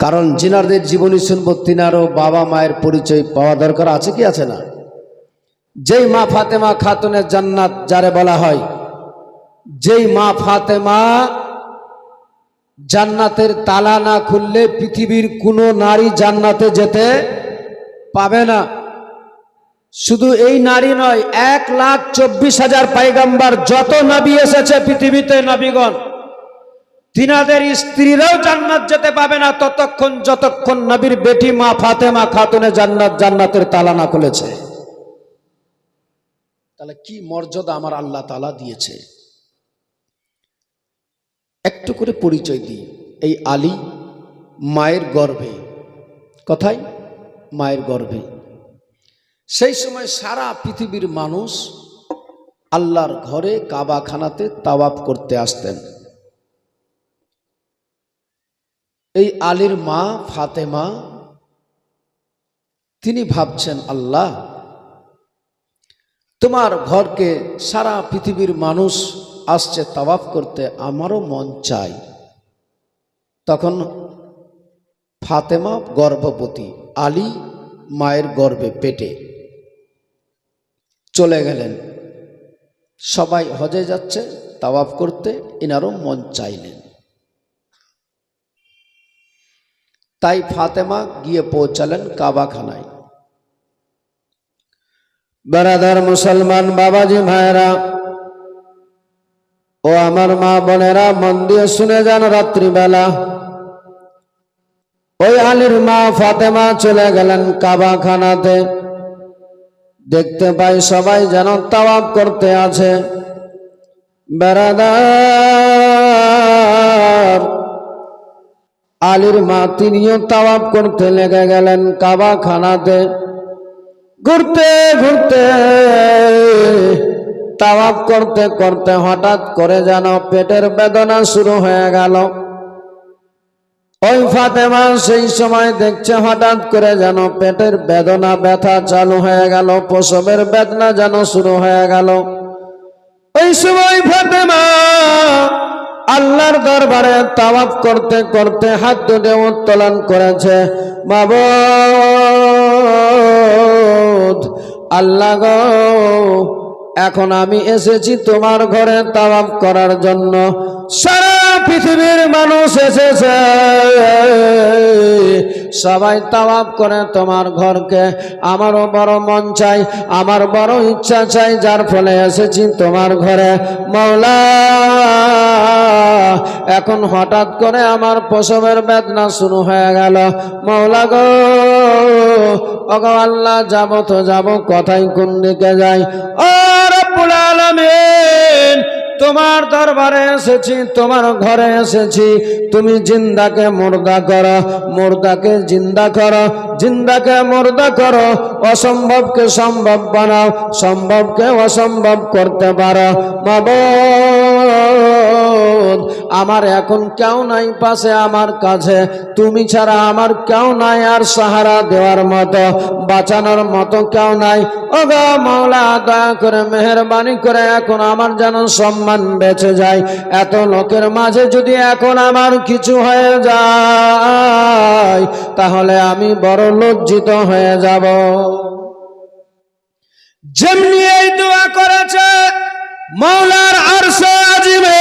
কারণ জিনারদের জীবনী শুনব, তিনারও বাবা মায়ের পরিচয় পাওয়া দরকার, আছে কি আছে না? যেই মা ফাতেমা খাতুনের জান্নাত, যারে বলা হয়, যেই মা ফাতেমা জান্নাতের তালা না খুললে পৃথিবীর কোনো নারী জান্নাতে যেতে পাবে না। শুধু এই নারী নয়, এক লাখ চব্বিশ হাজার পাইগাম্বার, যত নবী এসেছে পৃথিবীতে, নবীগণ তিনাদের স্ত্রীরাও জান্নাত যেতে পাবে না। ততক্ষণ যতক্ষণ নবীর বেটি মা ফাতেমা খাতুনে জান্নাত জান্নাতের তালা না খুলেছে। তাহলে কি মর্যাদা আমার আল্লাহ তালা দিয়েছে? একটু করে পরিচয় দিই। এই আলী মায়ের গর্ভে। কথাই মায়ের গর্ভে। সেই সময় সারা পৃথিবীর মানুষ আল্লাহর ঘরে কাবাখানাতে তাওয়াব করতে আসতেন। এই আলীর মা ফাতেমা, তিনি ভাবছেন, আল্লাহ, তোমার ঘরকে সারা পৃথিবীর মানুষ আসছে তাওয়াফ করতে, আমারও মন চাই। তখন ফাতেমা গর্ভবতী, আলী মায়ের গর্ভে পেটে চলে গেলেন। সবাই হজে যাচ্ছে, তাওয়াফ করতে, এনারও মন চাইলেন। তাই ফাতেমা গিয়ে পৌঁছালেন কাবাখানায়। বেড়াদার মুসলমান বাবাজি ভাইরা ও আমার মা বোনেরা, মন দিয়ে শুনে যান রাত্রিবেলা। ওই আলীর মা ফাতেমা চলে গেলেন কাবাখানাতে। দেখতে পাই সবাই যেন তাওয়াব করতে আছে। বেড়াদার আলীর মা তিনিও তাওয়াব করতে লেগে গেলেন কাবাখানাতে। ঘুরতে ঘুরতে তাওয়াব করতে করতে হঠাৎ করে যেন পেটের বেদনা শুরু হয়ে গেল। ওই ফাতেমা সেই সময় দেখছে হঠাৎ করে যেন পেটের বেদনা ব্যথা চালু হয়ে গেল, প্রসবের বেদনা যেন শুরু হয়ে গেল। ওই সময় ফাতেমা আল্লাহর দরবারে তাওয়াফ করতে করতে হাত দুটে উত্তোলন করেছে। মাবুদ, আল্লাহ গো, এখন আমি এসেছি তোমার ঘরে তাওয়াফ করার জন্য। সারা পৃথিবীর মানুষ এসেছে। সবাই তাওয়াফ করে তোমার ঘরকে। আমারও বড় মন চাই, আমার বড় ইচ্ছা চাই, যার ফলে এসেছি তোমার ঘরে। মৌলা এখন হঠাৎ করে আমার প্রসবের বেদনা শুরু হয়ে গেল। মৌলা গো আল্লাহ, যাব তো যাব, কথাই কোন দিকে যাই? তোমার দরবারে এসেছি, তোমার ঘরে এসেছি। তুমি জিন্দাকে মুর্দা করো, মুর্দাকে জিন্দা করো, জিন্দাকে মুর্দা করো, অসম্ভবকে সম্ভব বানাও, সম্ভবকে অসম্ভব করতে পারো। মাবুদ আমার এখন কেউ নাই পাশে আমার কাছে। তুমি ছাড়া আমার কেউ নাই আর সাহারা দেওয়ার মতো, বাঁচানোর মতো কেউ নাই। মেহরবানি করে এখন আমার যেন সম্মান বেঁচে যায়। এত লোকের মাঝে যদি এখন আমার কিছু হয়ে যায়, তাহলে আমি বড় লজ্জিত হয়ে যাব। যেমনি এই দোয়া করেছে মৌলার আরশ আজিমে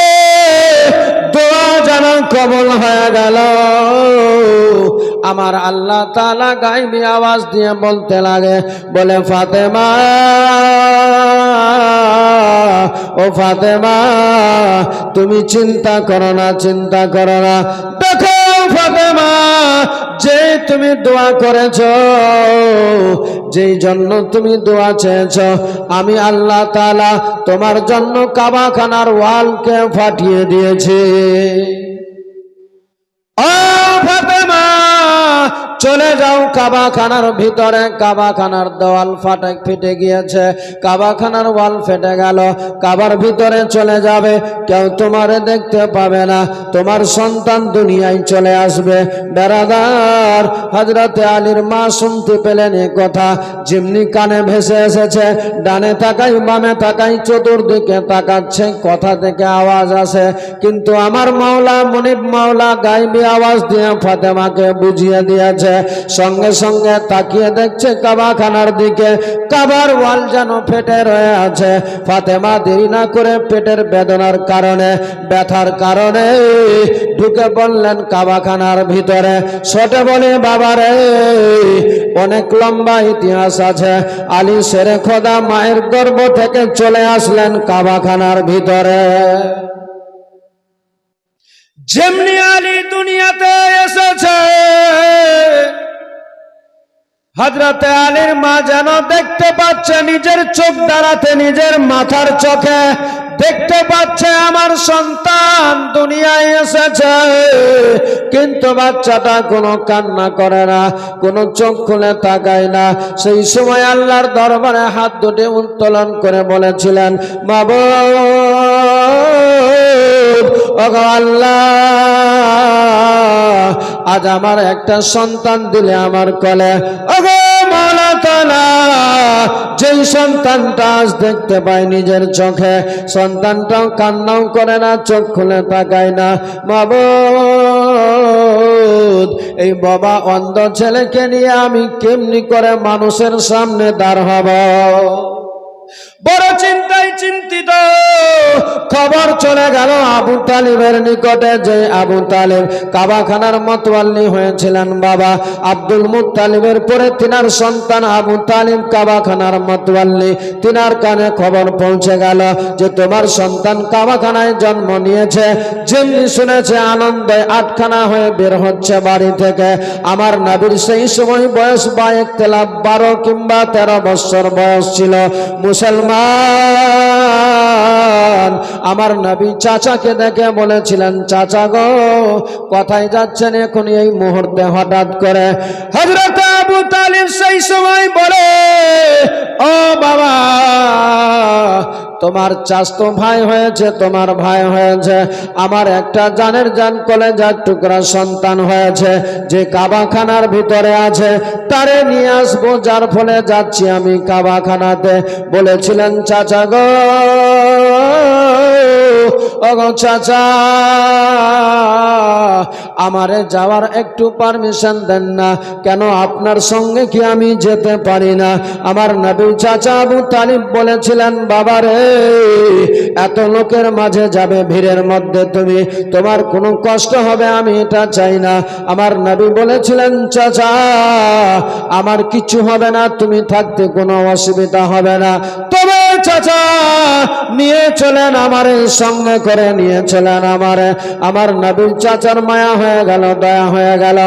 কবল হয়ে গেল। আমার আল্লাহ তালা গাইবি আওয়াজ দিয়ে বলতে লাগে, বলে, ফাতেমা, ও ফাতেমা, তুমি চিন্তা করো না, চিন্তা করো না। দেখো, ফাতেমা যে তুমি দোয়া করেছ, যেই জন্য তুমি দোয়া চেয়েছ, আমি আল্লাহ তালা তোমার জন্য কাবাখানার ওয়ালকে ফাটিয়ে দিয়েছি। ও ফাতেমা চলে যাও কাবাখানার ভিতরে, কাবাখানার দেওয়াল ফাটে, ফেটে গিয়েছে। কাবাখানার ওয়াল ফেটে গেল। কাবার ভিতরে চলে যাবে। কেউ তোমারে দেখতে পাবে না। তোমার সন্তান দুনিয়ায় চলে আসবে। বেড়াদার হজরতে আলীর মা শুনতে পেলেন এ কথা। যেমনি কানে ভেসে এসেছে, ডানে তাকাই, বামে তাকাই, চতুর্দিকে তাকাচ্ছে, কথা থেকে আওয়াজ আসে। কিন্তু আমার মাওলা, মনিব মাওলা গাইবি আওয়াজ দিয়ে ফাতেমাকে বুঝিয়ে দিয়েছে সঙ্গে সঙ্গে তাকিয়ে দেখছে কাবাখানার দিকে। কাবার ওয়াল যেন ফেটে রয়ে আছে। ফাতেমা দেরি না করে পেটের বেদনার কারণে, ব্যথার কারণে ঢুকে পড়লেন কাবাখানার ভিতরে। ছোটে বলে বাবারে অনেক লম্বা ইতিহাস আছে। আলী সেরে খোদা মায়ের গর্ভ থেকে চলে আসলেন কাবাখানার ভিতরে। যেমনি আলী দুনিয়াতে এসেছে হজরতে আলীর মা যেন দেখতে পাচ্ছে নিজের চোখ দাঁড়াতে নিজের মাথার চোখে, দেখতে পাচ্ছে আমার সন্তান দুনিয়ায় এসেছে। কিন্তু বাচ্চাটা কোনো কান্না করে না, কোনো চোখ খুলে তাকায় না। সেই সময় আল্লাহর দরবারে হাত দুটি উত্তোলন করে বলেছিলেন বাবা আল্লাহ আজ আমার একটা সন্তান দিলে আমার কলে যেই সন্তানটা আজ দেখতে পাই নিজের চোখে, সন্তানটাও কান্নাও করে না, চোখ খুলে তাকায় না। মাবুদ, এই বাবা অন্ধ ছেলেকে নিয়ে আমি কেমনি করে মানুষের সামনে দাঁড় হব? বড় চিন্তায় চিন্তিত। খবর চলে গেল আবু তালিবের নিকটে যে আবু তালিব কাবাখানার মতওয়াল্লি হয়েছিলেন বাবা আব্দুল মুতালিবের পরে তিনার সন্তান আবু তালিব কাবাখানার মতওয়াল্লি তিনার কানে খবর পৌঁছে গেল যে তোমার সন্তান কাবাখানায় জন্ম নিয়েছে। যেমনি শুনেছে আনন্দে আটখানা হয়ে বের হচ্ছে বাড়ি থেকে। আমার নাবির সেই সময় বয়স বা একতলা বারো কিংবা তেরো বছর বয়স ছিল। মুসলমান মা আমার নবী চাচাকে দেখে বলেছিলেন, চাচা গো, কোথায় যাচ্ছেন এখন এই মুহূর্তে হঠাৎ করে? হজরত আবু তালিব সেই সময় বলে, ও বাবা, তোমার চাস্তো ভাই হয়েছে, তোমার ভাই হয়েছে, আমার একটা জানের জান কলেজার টুকরা সন্তান হয়েছে, যে কাবাখানার ভিতরে আছে, তারে নিয়ে আসব, যার ফলে যাচ্ছি আমি কাবাখানাতে। বলেছিলেন, চাচা গো ওগো চাচা, আমারে যাওয়ার একটু পারমিশন দেন না। কেন আপনার সঙ্গে কি আমি যেতে পারি না? আমার নবী চাচা আবু তালিব বলেছিলেন বাবারে এত লোকের মাঝে যাবে, ভিড়ের মধ্যে তুমি। তোমার কোনো কষ্ট হবে, আমি এটা চাই না। আমার নবী বলেছিলেন, চাচা, আমার কিছু হবে না, তুমি থাকতে কোনো অসুবিধা হবে না। তবে চাচা, নিয়ে চলেন আমার, সঙ্গে করে নিয়ে চলেন আমার। আমার নবীর চাচার মায়া হয়ে গেল, দয়া হয়ে গেল,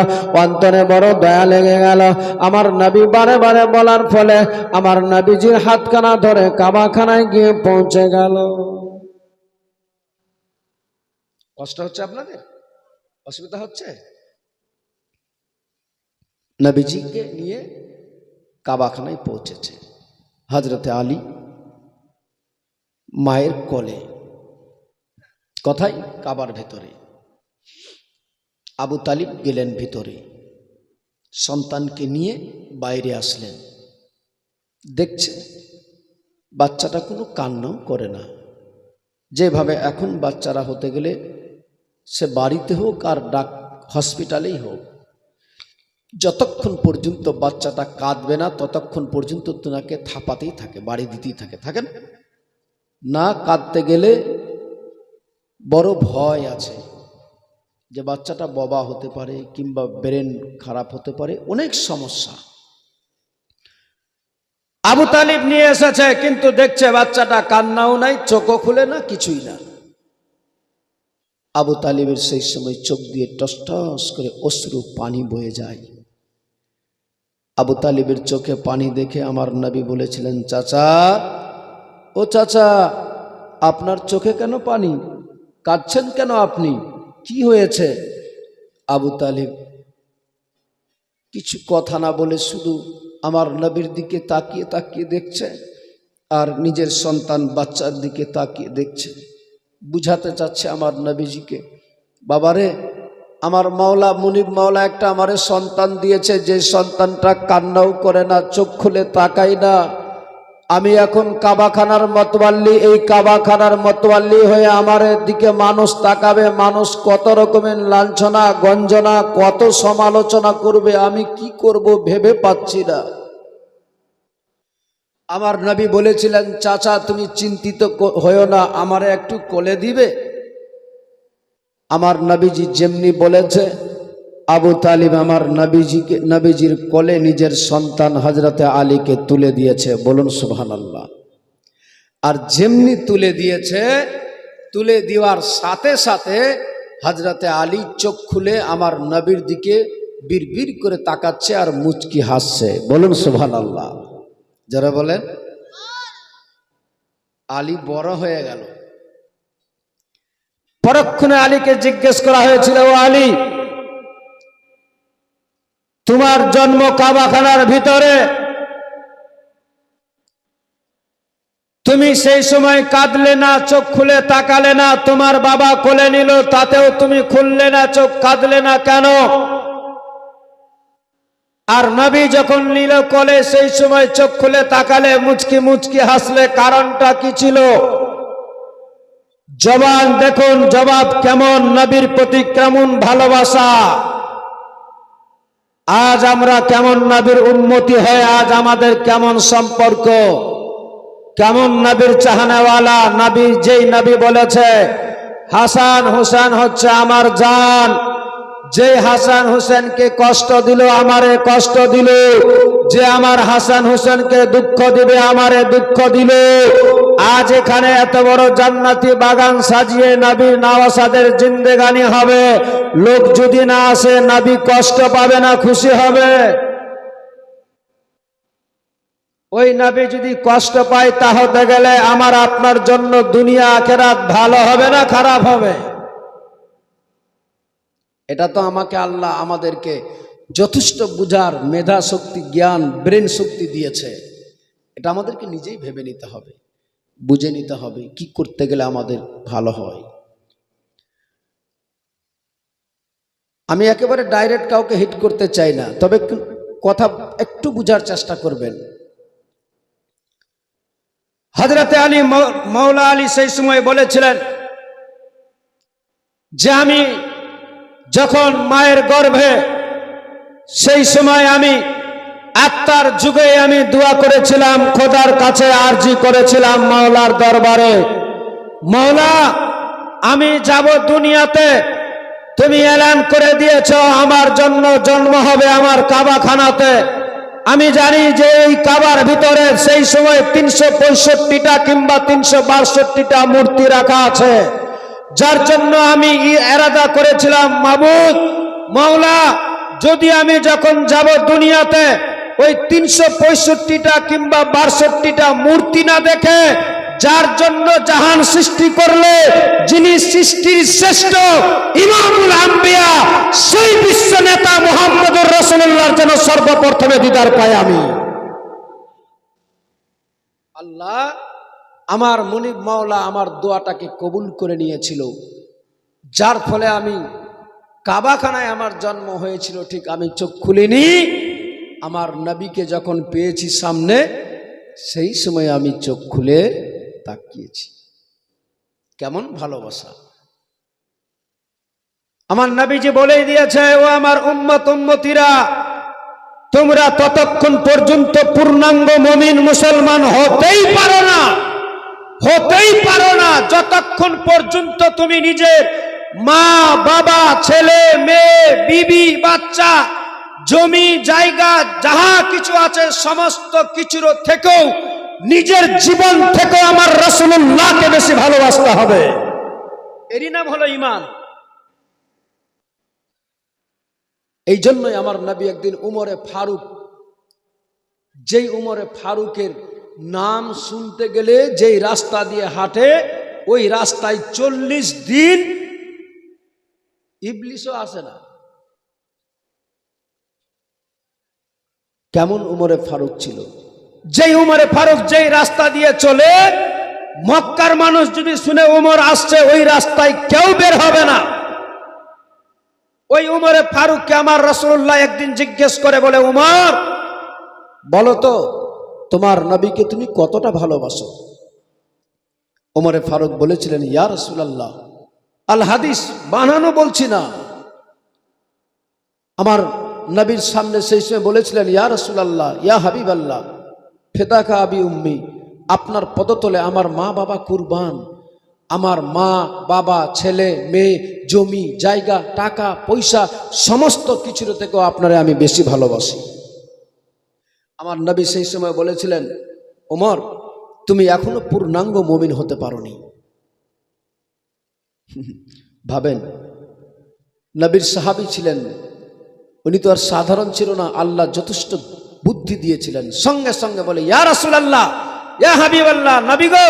অন্তরে বড় দয়া লেগে গেল। আমার নবী বারে বারে বলার ফলে আমার নবীজির হাতখানা ধরে কাবাখানায় গিয়ে পৌঁছে গেল। কষ্ট হচ্ছে আপনাদের? অসুবিধা হচ্ছে? নবীজিকে নিয়ে কাবাখানায় পৌঁছেছে। হজরতে আলী মায়ের কোলে। কথাই কাবার ভেতরে। আবু তালিব গেলেন ভিতরে। সন্তানকে নিয়ে বাইরে আসলেন। দেখছে বাচ্চাটা কোনো কান্নাও করে না। যেভাবে এখন বাচ্চারা হতে গেলে সে বাড়িতে হোক আর ডাক হসপিটালেই হোক, যতক্ষণ পর্যন্ত বাচ্চাটা কাঁদবে না, ততক্ষণ পর্যন্ত তোনাকে থাপাতেই থাকে, বাড়ি দিতেই থাকে। থাকেন? না কাঁদতে গেলে বড় ভয় আছে যে বাচ্চাটা ববা হতে পারে কিংবা ব্রেন খারাপ হতে পারে, অনেক সমস্যা। আবু তালিব নিয়ে এসেছে, কিন্তু দেখছে বাচ্চাটা কান্নাও নাই, চোখও খুলে না, কিছুই না। আবু তালিবের সেই সময় চোখ দিয়ে টস টস করে অশ্রু পানি বয়ে যায়। আবু তালিবের চোখে পানি দেখে আমার নবী বলেছিলেন, চাচা ও চাচা, আপনার চোখে কেন পানি? কাঁদছেন কেন আপনি? কি হয়েছে? আবু তালিব, কিছু কথা না বলে শুধু আমার নবীর দিকে তাকিয়ে তাকিয়ে দেখছে আর নিজের সন্তান বাচ্চার দিকে তাকিয়ে দেখছে। বুঝাতে চাচ্ছে আমার নবীজিকে, বাবারে, আমার মাওলা মুনিব মাওলা একটা আমারে সন্তান দিয়েছে, যে সন্তানটা কান্নাও করে না, চোখ খুলে তাকাই না। আমি এখন কাবাখানার মতওয়াল্লি এই কাবাখানার মতওয়াল্লি হয়ে আমার দিকে মানুষ তাকাবে, মানুষ কত রকমের লাঞ্ছনা, গঞ্জনা, কত সমালোচনা করবে, আমি কি করব ভেবে পাচ্ছি না। আমার নবী বলেছিলেন, চাচা, তুমি চিন্তিত হয়েও না, আমারে একটু কোলে দিবে? আমার নবীজি যেমনি বলেছে আবু তালিব আমার নবীজিকে, নবীজির কলে নিজের সন্তান হজরতে আলীকে তুলে দিয়েছে। বলুন সুবহান আল্লাহ আর যেমনি তুলে দিয়েছে, তুলে দেওয়ার সাথে সাথে হজরতে আলী চোখ খুলে আমার নবীর দিকে বীর করে তাকাচ্ছে আর মুচকি হাসছে। বলুন সুবহান আল্লাহ যারা বলেন, আলী বড় হয়ে গেল। পরক্ষণে আলীকে জিজ্ঞেস করা হয়েছিল, ও আলী তোমার জন্ম কাবাখানার ভিতরে। তুমি সেই সময় কাঁদলে না, চোখ খুলে তাকালে না, তোমার বাবা কোলে নিল, তাতেও তুমি খুললে না, চোখ কাঁদলে না কেন? আর নবী যখন নিল কোলে, সেই সময় চোখ খুলে তাকালে মুচকি মুচকি হাসলে, কারণটা কি ছিল? জবান দেখুন, জবাব কেমন? নবীর প্রতি কেমন ভালোবাসা? আজ আমরা কেমন নাবির উন্মতি হয়, আজ আমাদের কেমন সম্পর্ক? কেমন নাবির চাহানাওয়ালা? নাবি যেই নাবি বলেছে, হাসান হুসেন হচ্ছে আমার জান। যে হাসান হুসেনকে কষ্ট দিল, আমারে কষ্ট দিল। যে আমার হাসান হুসেনকে দুঃখ দিবে, আমারে দুঃখ দিল। আজ এখানে এত বড় জান্নাতি বাগান সাজিয়ে নবীর নওয়াসাদের জিন্দেগানি হবে। লোক যদি না আসে, নবী কষ্ট পাবে না, খুশি হবে। ওই নবী যদি কষ্ট পায় তা হতে গেলে আমার আপনার জন্য দুনিয়া, আখেরাত ভালো হবে না, খারাপ হবে? এটা তো আমাকে আল্লাহ আমাদেরকে যথেষ্ট বুঝার মেধা শক্তি, জ্ঞান, ব্রেন শক্তি দিয়েছে। এটা আমাদেরকে নিজেই ভেবে নিতে হবে, বুঝে নিতে হবে কি করতে গেলে আমাদের ভালো হয়। আমি একেবারে ডাইরেক্ট কাউকে হিট করতে চাই না, তবে কথা একটু বুঝার চেষ্টা করবেন। হজরতে আলী মৌলা আলী সেই সময় বলেছিলেন যে আমি যখন মায়ের গর্ভে, সেই সময় আমি আত্মার যুগে আমি দোয়া করেছিলাম, খোদার কাছে আরজি করেছিলাম মাওলার দরবারে। মাওলা, আমি যাব দুনিয়াতে, তুমি এলান করে দিয়েছ, আমার জন্য জন্ম হবে আমার কাবাখানাতে। আমি জানি যে এই কাবার ভিতরে সেই সময় তিনশো পঁয়ষট্টিটা কিংবা তিনশো বাষট্টিটা মূর্তি রাখা আছে। যার জন্য আমি এরাদা করেছিলাম, মাবুদ, মাওলা, যদি আমি যখন যাব দুনিয়াতে, ওই তিনশো পঁয়ষট্টিটা কিংবা বাষট্টিটা মূর্তি না দেখে, যার জন্য জাহান সৃষ্টি করলে, যিনি সৃষ্টির শ্রেষ্ঠ ইমামুল আম্বিয়া, সেই বিশ্ব নেতা মোহাম্মদুর রসুল্লাহর জন্য সর্বপ্রথমে দিদার পাই আমি। আল্লাহ আমার মনিব মাওলা আমার দোয়াটাকে কবুল করে নিয়েছিল। যার ফলে আমি কাবাখানায় আমার জন্ম হয়েছিল, ঠিক আমি চোখ খুলিনি। আমার নবীকে যখন পেয়েছি সামনে, সেই সময় আমি চোখ খুলে তাকিয়েছি। কেমন ভালোবাসা। আমার নবীজি বলেই দিয়েছে, ও আমার উম্মত, উম্মতিরা, তোমরা ততক্ষণ পর্যন্ত পূর্ণাঙ্গ মমিন মুসলমান হতেই পারো না। হতেই পারো না যতক্ষণ পর্যন্ত তুমি নিজের মা, বাবা, ছেলে, মেয়ে, বিবি, বাচ্চা, জমি, জায়গা, যাহা কিছু আছে, সমস্ত কিছুর থেকেও, নিজের জীবন থেকে আমার রসুল্লাহকে বেশি ভালোবাসতে হবে। এরই নাম হলো ইমান এই জন্যই আমার নবী একদিন উমরে ফারুক, যেই উমরে ফারুকের নাম শুনতে গেলে যেই রাস্তা দিয়ে হাঁটে, ওই রাস্তায় চল্লিশ দিন ইবলিশও আসে না। কেমন উমরে ফারুক ছিল? যেই উমরে ফারুক যেই রাস্তা দিয়ে চলে, মক্কার মানুষ যদি শুনে উমর আসছে, ওই রাস্তায় কেউ বের হবে না। ওই উমরে ফারুককে আমার রসুল্লাহ একদিন জিজ্ঞেস করে বলে, উমর, বলো তো তোমার নবীকে তুমি কতটা ভালোবাসো? ওমরে ফারুক বলেছিলেন, ইয়া রসুলাল্লাহ, আল হাদিস, বানানো বলছি না। আমার নবীর সামনে সেই সময় বলেছিলেন, ইয়া রসুলাল্লাহ, ইয়া হাবিব আল্লাহ ফেদাকা আবি উম্মি, আপনার পদতলে আমার মা বাবা কুরবান, আমার মা বাবা, ছেলে, মেয়ে, জমি, জায়গা, টাকা, পয়সা, সমস্ত কিছুর থেকেও আপনারে আমি বেশি ভালোবাসি। আমার নবী সেই সময় বলেছিলেন, ওমর, তুমি এখনও পূর্ণাঙ্গ মমিন হতে পারোনি। ভাবেন, নবীর সাহাবী ছিলেন, উনি তো আর সাধারণ ছিল না, আল্লাহ যথেষ্ট বুদ্ধি দিয়েছিলেন। সঙ্গে সঙ্গে বলে, ইয়া রাসুল আল্লাহ ইয়া হাবিব আল্লাহ নবী গো,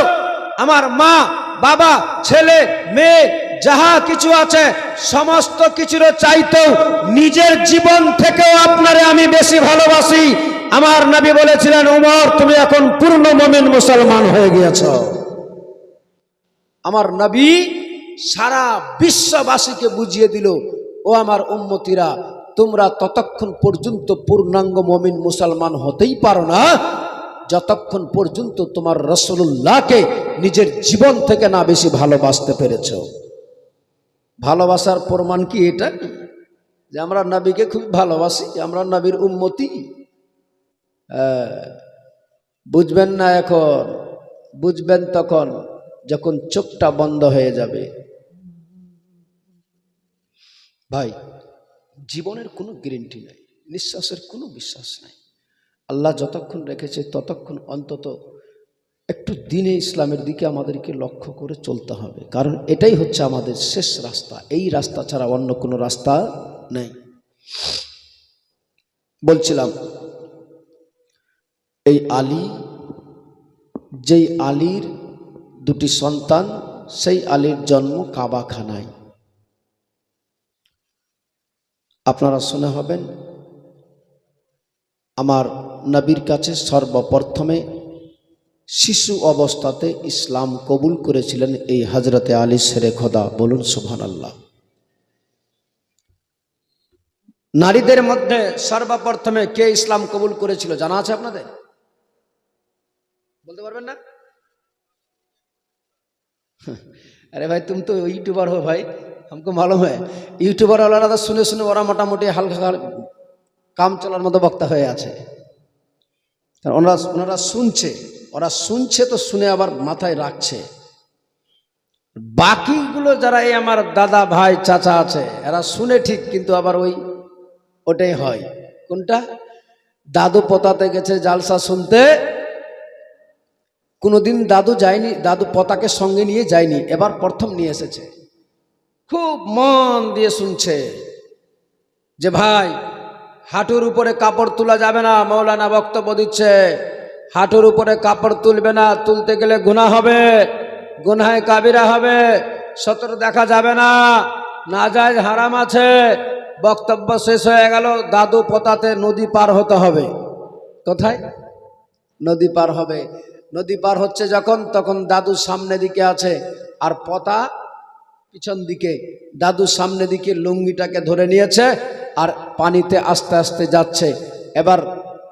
আমার মা, বাবা, ছেলে, মেয়ে, যাহা কিছু আছে, সমস্ত কিছুর চাইতেও নিজের জীবন থেকেও আপনারে আমি বেশি ভালোবাসি। আমার নবী বলেছিলেন, উমর, তুমি এখন পূর্ণ মমিন মুসলমান হয়ে গিয়েছ। আমার নবী সারা বিশ্ববাসীকে বুঝিয়ে দিল, ও আমার উন্মতিরা তোমরা ততক্ষণ পর্যন্ত পূর্ণাঙ্গ মমিন মুসলমান হতেই পারো না। যতক্ষণ পর্যন্ত তোমার রসুল্লাহকে নিজের জীবন থেকে না বেশি ভালোবাসতে পেরেছ। ভালোবাসার প্রমাণ কি এটা? যে আমরা নবীকে খুব ভালোবাসি, আমরা নবীর উন্মতি বুঝবেন না এখন, বুঝবেন তখন যখন চোখটা বন্ধ হয়ে যাবে। ভাই, জীবনের কোনো গ্যারেন্টি নাই, নিঃশ্বাসের কোনো বিশ্বাস নাই। আল্লাহ যতক্ষণ রেখেছে ততক্ষণ অন্তত একটু দিনে ইসলামের দিকে আমাদেরকে লক্ষ্য করে চলতে হবে। কারণ এটাই হচ্ছে আমাদের শেষ রাস্তা। এই রাস্তা ছাড়া অন্য কোনো রাস্তা নেই। বলছিলাম এই আলী, যেই আলীর দুটি সন্তান, সেই আলীর জন্ম কাবাখানায়। আপনারা শুনে হবেন, আমার নবীর কাছে সর্বপ্রথমে শিশু অবস্থাতে ইসলাম কবুল করেছিলেন এই হজরতে আলী সেরে খোদা। বলুন সুবহান আল্লাহ নারীদের মধ্যে সর্বপ্রথমে কে ইসলাম কবুল করেছিল জানা আছে আপনাদের? বলতে পারবেন না अरे भाई तुम तो यूट्यूबर हो भाई हमको मालूम है यूट्यूबर वाला তো শুনে শুনে ওরা মোটামুটি হালকা হাল- কাম চলার মতো বক্তা হয়ে আছে কারণ ওনারা ওনারা শুনছে ওরা শুনছে তো শুনে আবার মাথায় রাখছে বাকিগুলো যারা এই আমার দাদা ভাই চাচা আছে এরা শুনে ঠিক কিন্তু আবার ওই ওটাই হয় কোনটা দাদু পতাতে গেছে জালসা শুনতে কোনোদিন দাদু যায়নি, দাদু পতাকে সঙ্গে নিয়ে যায়নি, এবার প্রথম নিয়ে এসেছে। খুব মন দিয়ে শুনছে যে ভাই, হাঁটুর উপরে কাপড় তোলা যাবে না, মৌলানা বক্তব্য দিচ্ছে। হাঁটুর উপরে কাপড় তুলবে না, তুলতে গেলে গুনাহ হবে গুনায় কাবিরা হবে, সতর দেখা যাবে না না যায় হারাম আছে। বক্তব্য শেষ হয়ে গেল, দাদু পোতাতে নদী পার হতে হবে। কোথায়? নদী পার হবে। নদী পার হচ্ছে যখন, তখন দাদু সামনে দিকে আছে। আর পতা পিছন দিকে দাদু সামনে দিকে লুঙ্গিটাকে ধরে নিয়েছে আর পানিতে আস্তে আস্তে যাচ্ছে। এবার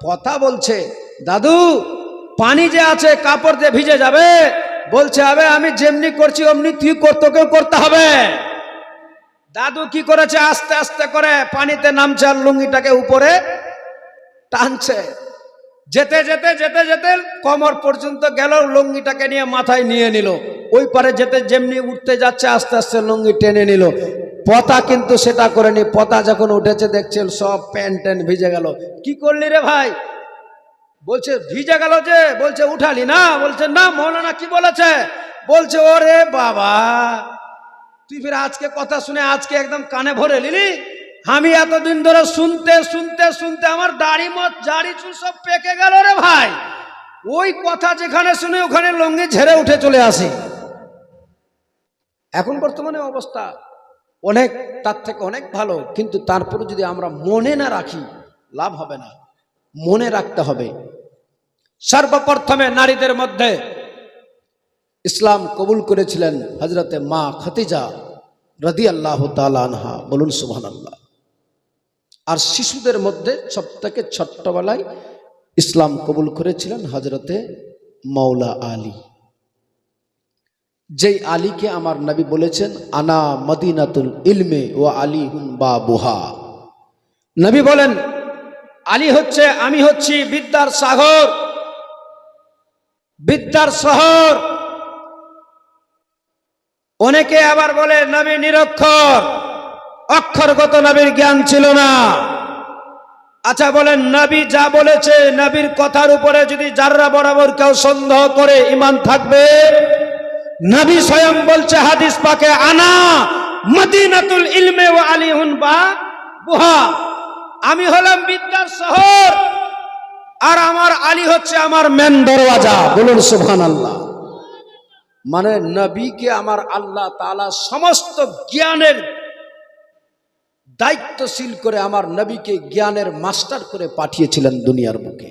পতা বলছে, দাদু, পানি যে আছে, কাপড় দিয়ে ভিজে যাবে? বলছে হবে আমি যেমনি করছি, অমনি তুই তোকেও করতে হবে। দাদু কি করেছে? আস্তে আস্তে করে পানিতে নামছে আর লুঙ্গিটাকে উপরে টানছে। যেতে যেতে যেতে যেতে কমর পর্যন্ত গেল, লুঙ্গিটাকে নিয়ে মাথায় নিয়ে নিল। ওই পারে যেতে যেমনি উঠতে যাচ্ছে, আস্তে আস্তে লুঙ্গি টেনে নিল। পতা কিন্তু সেটা করেনি। পতা যখন উঠেছে, দেখছেন সব প্যান্ট ট্যান্ট ভিজে গেল। কি করলি রে ভাই? বলছে, ভিজে গেল যে? বলছে, উঠালি না। বলছে, না, মৌলানা কি বলেছে? বলছে, ওরে বাবা, তুই ফির আজকে কথা শুনে আজকে একদম কানে ভরে নিলি? আমি এতদিন ধরে শুনতে শুনতে শুনতে আমার দাড়ি মত, জাড়ি চুল সব পেকে গেল রে ভাই। ওই কথা যেখানে শুনে ওখানে লঙ্গি ঝেড়ে উঠে চলে আসে। এখন বর্তমানে অবস্থা অনেক, তার থেকে অনেক ভালো, কিন্তু তারপরে যদি আমরা মনে না রাখি, লাভ হবে না। মনে রাখতে হবে। সর্বপ্রথমে নারীদের মধ্যে ইসলাম কবুল করেছিলেন হজরতে মা খতিজা রদি আল্লাহ আনহা। বলুন সুবহান আল্লাহ আর শিশুদের মধ্যে সব থেকে ছোট্টবেলায় ইসলাম কবুল করেছিলেন হজরতে মৌলা আলী। যেই আলীকে আমার নবী বলেছেন, আনা মদিনাতুল ইলমে ও আলী হুন বা বুহা নবী বলেন, আলী হচ্ছে, আমি হচ্ছি বিদ্যার সাগর। বিদ্যার শহর। অনেকে আবার বলে, নবী নিরক্ষর। অক্ষরগত নবীর জ্ঞান ছিল না। আচ্ছা বলেন, নবী যা বলেছে, নবীর কথার উপরে যদি যাররা বরাবর কেউ সন্দেহ করে ইমান থাকবে, নবী স্বয়ং বলছে, হাদিস পাকে, আনা মদিনাতুল ইলমে ও আলিহুন বা বুহা। আমি হলাম বিদ্যার শহর, আর আমার আলী হচ্ছে আমার মেন দরওয়াজা। বলুন সুবহান আল্লাহ মানে নবীকে আমার আল্লাহ তালা সমস্ত জ্ঞানের দায়িত্বশীল করে আমার নবীকে জ্ঞানের মাস্টার করে পাঠিয়েছিলেন দুনিয়ার বুকে।